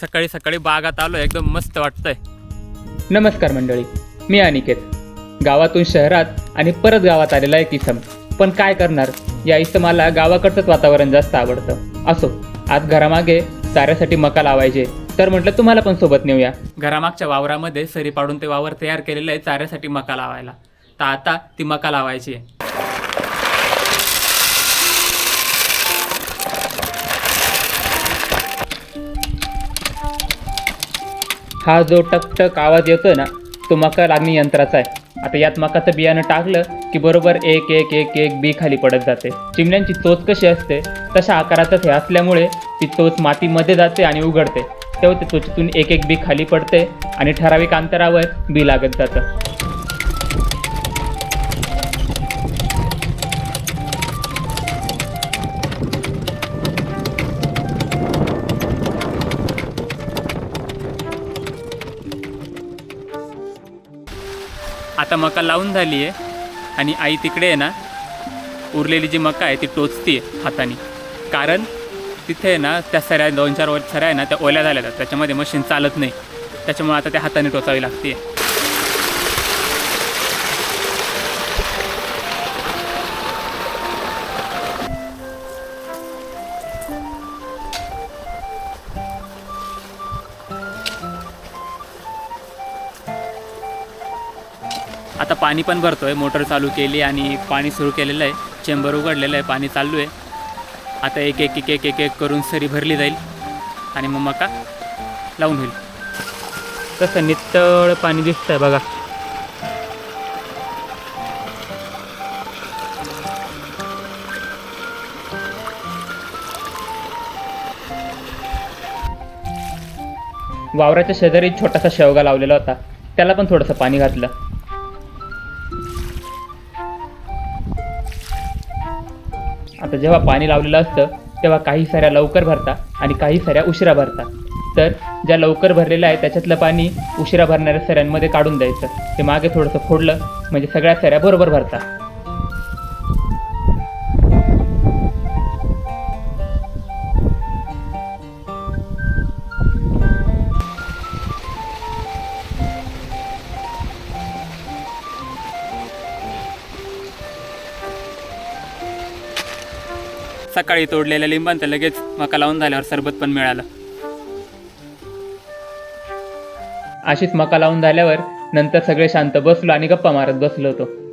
सकाळी सकाळी बागात आलो एकदम मस्त वाटतंय. नमस्कार मंडळी मी अनिकेत. गावातून शहरात आणि परत गावात आलेला एक इसम. पण काय करणार? या इसमाला गावाकडचंच वातावरण जास्त आवडतं. असो आज घरामागे चाऱ्यासाठी मका लावायचे. तर म्हटलं तुम्हाला पण सोबत नेऊया. घरामागच्या वावरामध्ये सरी पाडून ते वावर तयार केलेलं आहे चाऱ्यासाठी मका लावायला. तर आता ती मका लावायची आहे. हा जो टकटक आवाज येतोय ना तो मका लागणी यंत्राचा आहे. आता यात मकाचं बियाणं टाकलं की बरोबर एक एक एक एक बी खाली पडत जाते. चिमण्यांची चोच कशी असते तशा आकारातच हे असल्यामुळे ती चोच मातीमध्ये जाते आणि उघडते. तेव्हा त्या चोचीतून एक एक बी खाली पडते आणि ठराविक अंतरावर बी लागत जातं. आता मका लावून झाली आहे. आणि आई तिकडे आहे ना उरलेली जी मका आहे ती टोचती आहे हाताने. कारण तिथे आहे ना त्या सऱ्या दोन चार वर सऱ्या आहे ना त्या ओल्या झाल्या आहेत त्याच्यामध्ये मशीन चालत नाही. त्याच्यामुळे आता त्या हाताने टोचावी लागते. आता पाणी पण भरतो आहे मोटर चालू केली आणि पाणी सुरू केलेलं आहे. चेंबर उघडलेलं आहे. पाणी चालू आहे. आता एक एक एक एक एक एक करून सरी भरली जाईल आणि मग मका लावून होईल. कसं नितळ पाणी दिसतंय बघा. वावराच्या शेजारी छोटासा शेवगा लावलेला होता. त्याला पण थोडंसं पाणी घातलं. आता जेव्हा पाणी लावलेलं असतं तेव्हा काही साऱ्या लवकर भरता आणि काही साऱ्या उशिरा भरता. तर ज्या लवकर भरलेल्या आहे त्याच्यातलं पाणी उशिरा भरणाऱ्या सऱ्यांमध्ये काढून द्यायचं. ते मागे थोडंसं फोडलं म्हणजे सगळ्या सऱ्या बरोबर भरता. सकाळी तोडलेल्या लिंबांचं लगेच मका लावून झाल्यावर सरबत पण मिळालं. अशीच मका लावून झाल्यावर नंतर सगळे शांत बसलो आणि गप्पा मारत बसलो होतो.